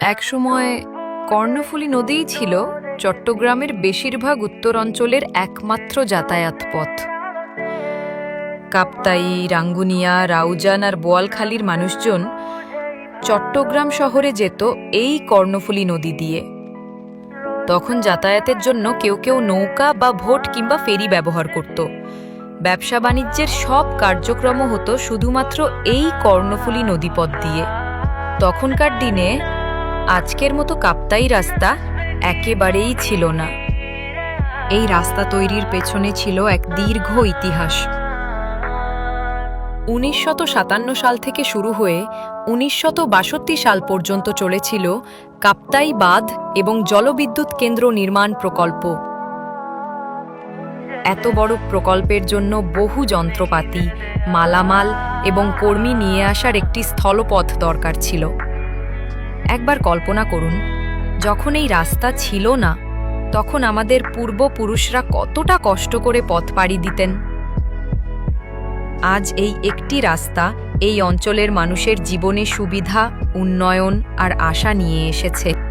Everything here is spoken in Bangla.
একসময় কর্ণফুলী নদীই ছিল চট্টগ্রামের বেশিরভাগ উত্তরাঞ্চলের একমাত্র যাতায়াত পথ কাপ্তাই, রাঙ্গুনিয়া, রাউজান আর বোয়ালখালীর মানুষজন চট্টগ্রাম শহরে যেত এই কর্ণফুলী নদী দিয়ে। তখন যাতায়াতের জন্য কেউ কেউ নৌকা বা ভোট কিংবা ফেরি ব্যবহার করত। ব্যবসা বাণিজ্যের সব কার্যক্রম হতো শুধুমাত্র এই কর্ণফুলী নদীপথ দিয়ে। তখনকার দিনে আজকের মতো কাপ্তাই রাস্তা একেবারেই ছিল না। এই রাস্তা তৈরির পেছনে ছিল এক দীর্ঘ ইতিহাস। উনিশশত সাতান্ন সাল থেকে শুরু হয়ে উনিশশত বাষট্টি সাল পর্যন্ত চলেছিল কাপ্তাই বাঁধ এবং জলবিদ্যুৎ কেন্দ্র নির্মাণ প্রকল্প। এত বড় প্রকল্পের জন্য বহু যন্ত্রপাতি, মালামাল এবং কর্মী নিয়ে আসার একটি স্থলপথ দরকার ছিল। একবার কল্পনা করুন, যখন এই রাস্তা ছিল না, তখন আমাদের পূর্বপুরুষরা কতটা কষ্ট করে পথ পাড়ি দিতেন। আজ এই একটি রাস্তা এই অঞ্চলের মানুষের জীবনে সুবিধা, উন্নয়ন আর আশা নিয়ে এসেছে।